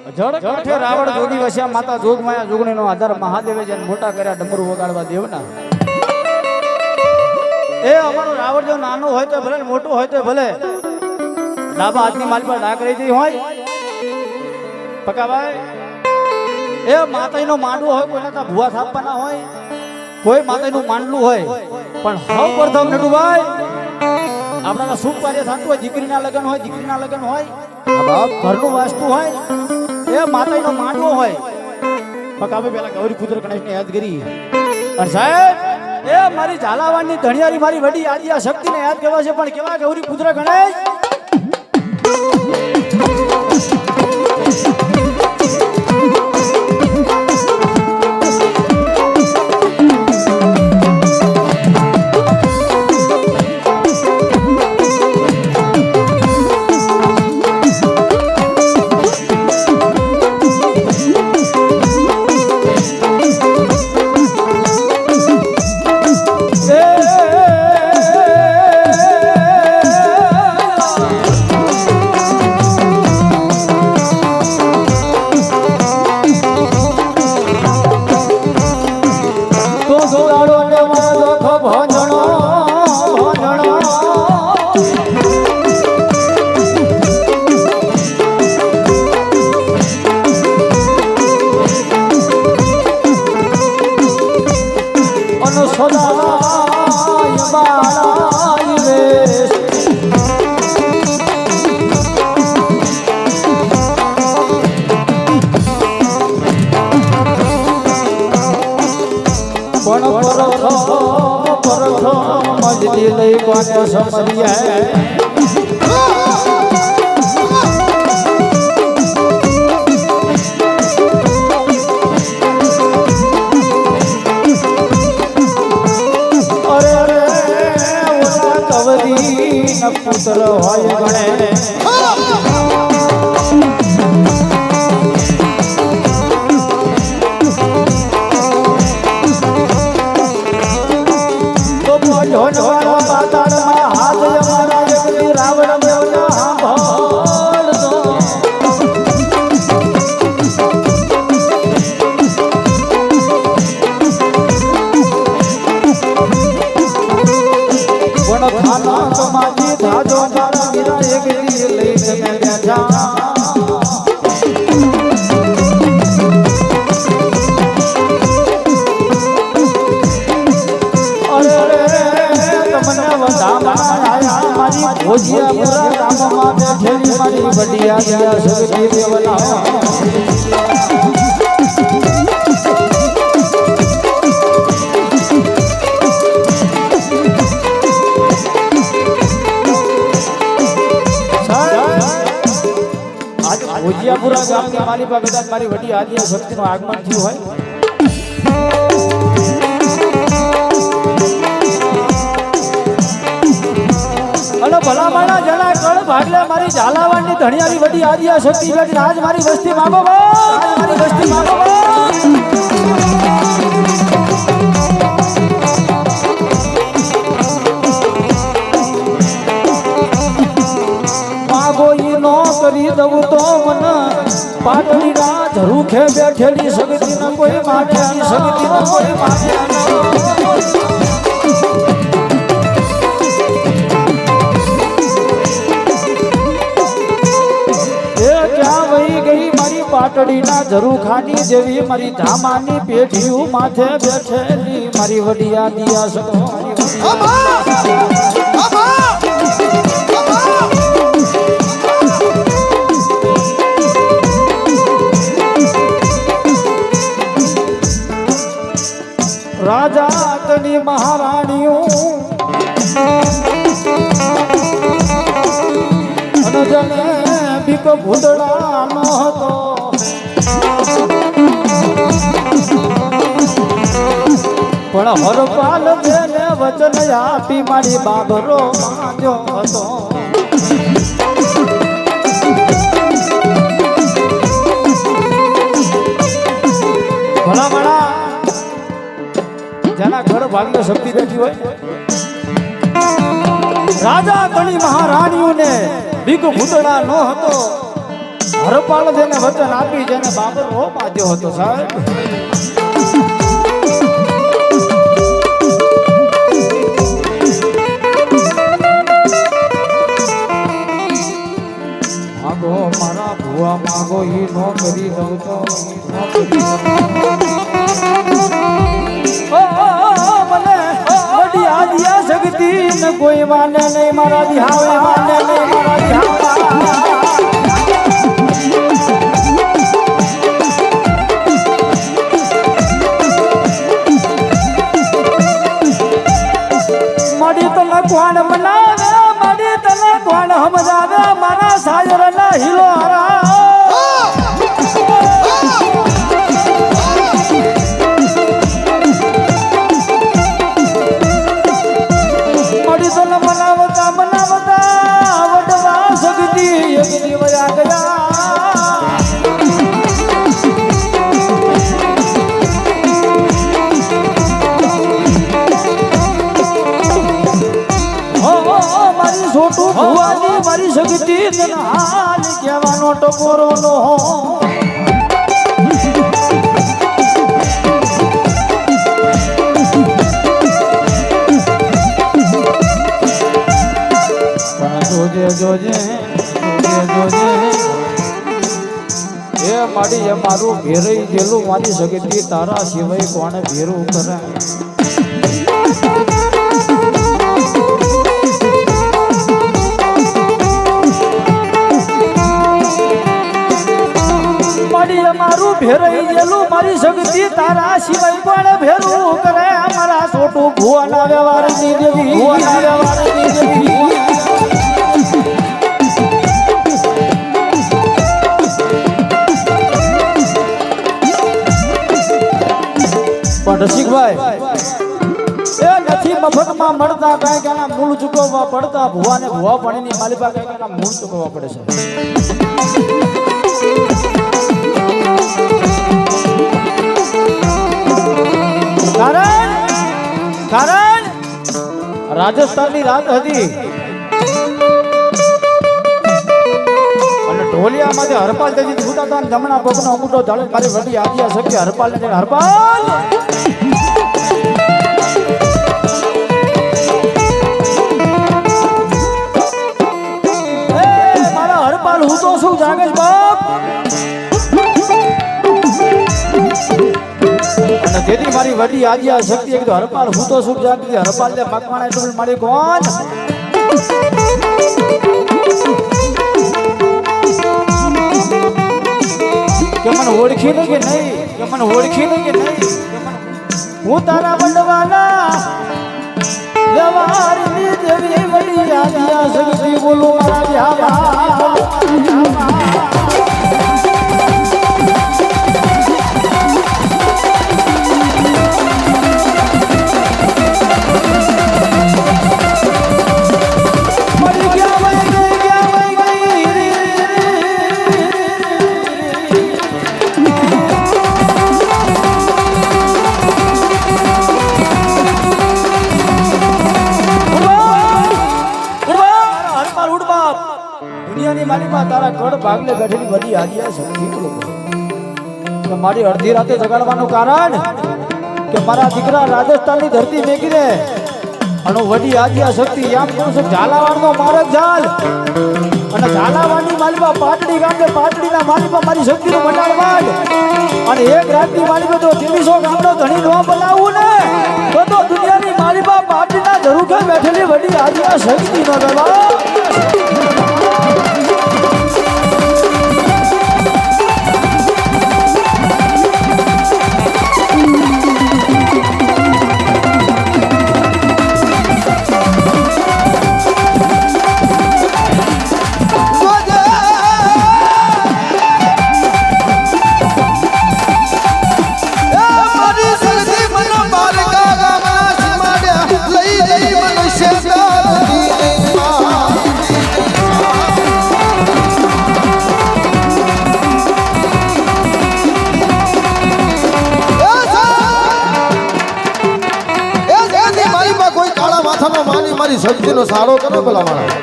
જળ કાંઠે રાવણ જોડી વસ્યા માતા જોગમાયા જોગણીનો આધાર મહાદેવે જેને મોટા કર્યા ડમરું વગાડવા દેવના. એ અમારો રાવણ જો નાનો હોય તો ભલે મોટો હોય તો ભલે. ડાબા હાથની માલ પર ડાક રહી હોય. પકાભાઈ એ માતાઈનો માંડવો હોય કોઈને ત્યાં ભૂવા થાપવાના હોય કોઈ માતાઈનું માંડલું હોય. પણ સૌ પ્રથમ નટુભાઈ આપણા શુભ કાર્ય થતું હોય દીકરીના લગ્ન હોય દીકરીના લગ્ન હોય બાપ ઘરનું વાસ્તુ હોય. એ માતાઈનો માંડવો હોય. પકાવે પેલા ગૌરી પુત્ર ગણેશને યાદ કરી. અને સાહેબ એ મારી ઝાલાવાડની ધણિયારી મારી વડી આદિયા શક્તિને યાદ કરવા છે પણ કેવા ગૌરી પુત્ર ગણેશ લઈ કોને સમર્યા પુત્ર હોય ગણે. ગયા સગતી દેવના ભોજિયાપુરા મારી વડી આદિયા શક્તિનું આગમન થયું હોય. અને ભલામણા ભાગલે મારી ઝાલાવાડની ધણિયારી વડી આદિયા શક્તિ બેઠી આજ મારી વસ્તી માગો આજ મારી વસ્તી માગો કરી દઉં તો મન. પાટડી ના ઝરૂખે બેઠેલી સગતી ન કોઈ માને સગતી ન કોઈ માને મારી પાટડી ના ઝરૂખાની જેવી મારી ધામાની પેઢીઓ માથે બેઠેલી મારી વડિયા દિયા આપી મારી બાબરો માંડ્યો હતો. જેના ઘર ભાગ્ય શક્તિ બેઠી હોય. રાજા ગણી મહારાણીઓને બીક ભૂતળા ન હતો. હરપાલ જેને વચન આપી, જેને બાબર હો પાજ્યો હતો સાહેબ. માગો, મારા ભુવા માગો એ નો કરી દઉં તો મને શક્તિ કોઈ માને નહીં, મારા દિહાવે માને નહીં, મારા દિહાવા જોજે એ મારી એ મારું ઘેરાઈ ગયેલું મારી તે તારા સિવાય કોણે ભેરું કરે? મારી અમારું ભેરઈ ગયેલું મારી શક્તિ તારા સિવાય પણ ભેરું કરે. અમારા છોટું ભુવાના વ્યવહારની દેવી. ભુવાના વ્યવહારની દેવી. પણ રસિકભાઈ એ નથી મફતમાં મળતા કાંઈક એના મૂળ ચૂકવવા પડતા. ભુવાને ભુવા પાણીની માલિકા એના મૂળ ચૂકવવા પડે છે. રાજસ્થાનની રાત હતી. અને જે હરપાલ તેજી છૂટા હતા જમણા પગનો અંગૂઠો ધાળે મારી વડી આદિયા શક્ય હરપાલ ને હરપાલ! મારા હરપાલ, હું તો શું જાગે બાપ? તેથી મારી વડી આદિયા શક્તિ એક હરપાલ, હું તો સુખ જાગતી હરપાલ ને મકવાણા એટલું મારી કોણ? કે મને ઓળખી નહીં કે નહીં? કે મને ઓળખી નહીં કે નહીં? હું તારા વડવાના જવારની દેવી વડી આદિયા શક્તિ બોલું મારા મારી અડધી રાતે જગાડવાનું કારણ કે મારા દીકરા રાજસ્થાનની ધરતી મેકી દે અને વડી આદિયા શક્તિ યામ કરું છું. ઝાલાવાડનો મારક ઝાલ. અને ઝાલાવાડની માલિકા પાટડી ગામે પાટડીના માલિકા મારી શક્તિનું મટાડવાડ અને એક રાતની માલિકા તો ત્રેવીસો ગામનો ધણી નો બનાવવું ને, તો તો દુનિયાની માલિકા પાટડીના ધરુખે બેઠેલી વડી આદિયા શક્તિ નો ગવા થોડી મારી સબ્જીનો સારો કરો ભલા માણસ.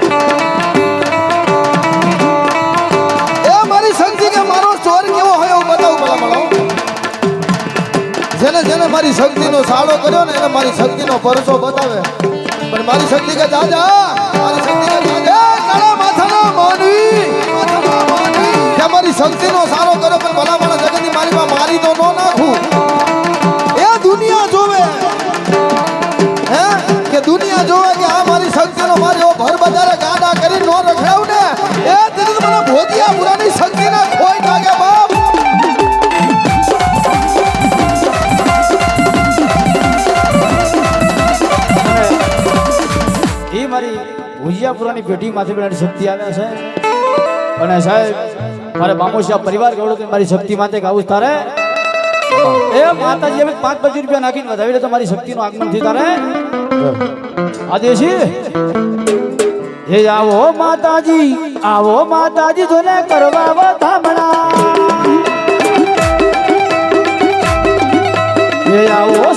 મારી સબ્જી કે મારો સ્ટોર કેવો હોય એવું બતાવું ભલા માણસ જેને જેને મારી શક્તિનો સાડો કર્યો ને એને મારી શક્તિનો પરસો બતાવે. પણ મારી શક્તિ કે દાદા મારી શક્તિ કે દાદા માથાનો માનવી. મારી શક્તિનો સારો કર્યો પણ ભલા માણસ જગતની મારી મારી તો ન પેઢીમાંથી પણ શક્તિ આવે છે. અને સાહેબ, મારે બામોશિયા પરિવાર ગવડો કે મારી શક્તિ માટે ગાવું તારે. એ માતાજી હવે પાંચ પચીસ રૂપિયા નાખીને વધાવી લે તો મારી શક્તિનું આગમનથી તારે. આદેશી હે, આવો માતાજી આવો માતાજી જોને કરવા વધામણા હે, આવો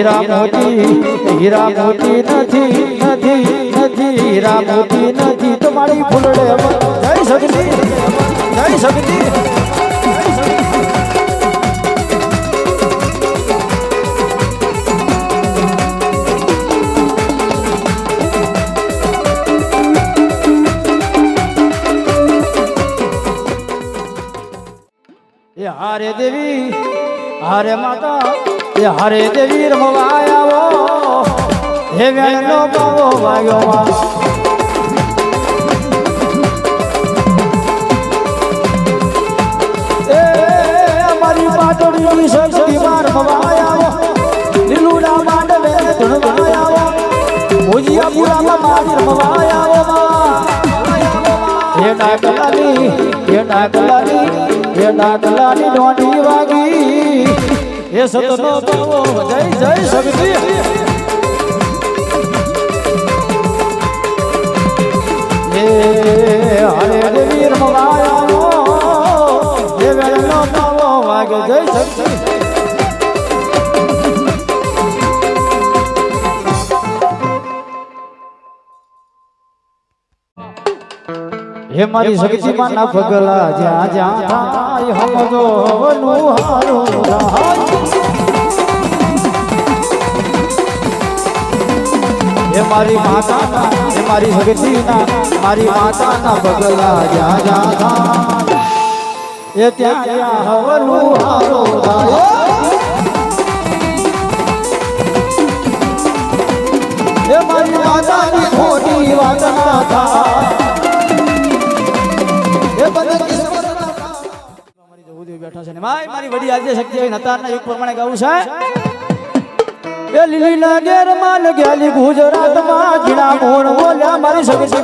હીરા મોતી હીરા મોતી નથી નથી નથી, હીરા મોતી નથી. તમારી ફૂલડે જય શક્તિ જય શક્તિ. હારે દેવી, હારે માતા એ હરે દેવી રમવા આવો. હે વેણનો પાવો વાગ્યો વા પાટોડીની શક્તિ રમવા આવો. લીલુડા માંડલે ધૂણવા આવો. ભુજિયા પુરામાં મારી માં. હે ડાકલાની હે ડાકલાની હે ડાકલાની ડોંડી વાગી. હે સતનો બાવો. જય જય શક્તિ. હે હરે દેવી રમવાયાનો હે વેળનો બાવો વાગે જય શક્તિ. હે મારી શક્તિમાં ના પગલા જ્યાં જ્યાં થાય હમજો વનું હારું રાય હે મારી માતાના હે મારી શક્તિના મારી માતાના બગલા જા જા ધા એ ત્યાં ત્યાં હવનું હારો રાય હે મારી માતાની ખોટી વાત ના થાય બધા કિસ્મતના મારી જવું બેઠા છે ને. મારી વડી આજે શક્તિ આવી નતારના યુગ પ્રમાણે ગાવું છે. લીલી ના ઘેરમાં લગ્યાલી ગુજરાતમાં જીણા મોણ બોલ્યા મારી શકે છે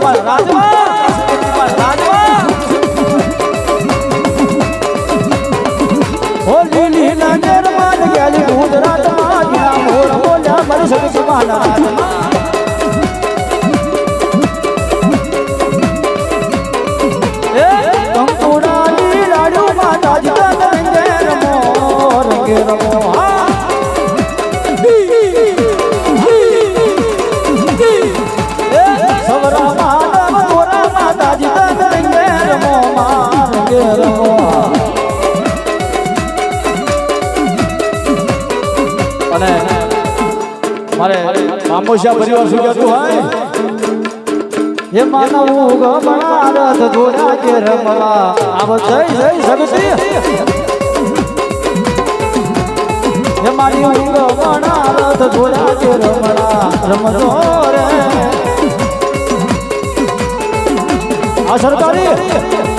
ઓ લીલી ના માં લગ્યાલી ગુજરાતમાં જીણા મોણ બોલ્યા મારી શકે છે રાજમાં. શું કહેતું હોય. હે માનવું ગમણા રથ જોડા કે રમવા. આવ જય જય સગતી હે મારી ગમણા રથ જોડા કે રમણા સરકારી.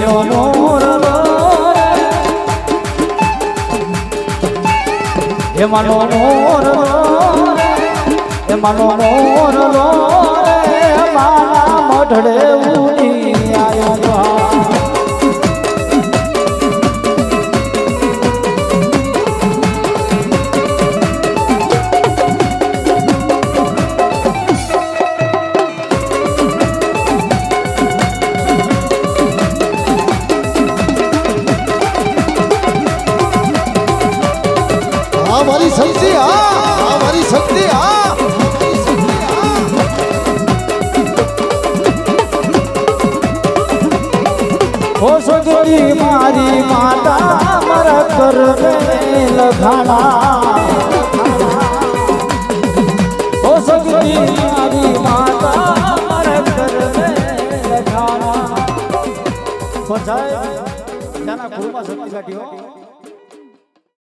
મોર લો રે. હે મોર લો રે. હે મોર લો રે. મારા મઢડે હા મારી શક્તિ હા હા મારી શક્તિ હા મારી શક્તિ, હા. ઓ સગડી મારી માતા મારા કરવે લખાણા ઓ સગડી મારી માતા મારા કરવે લખાણા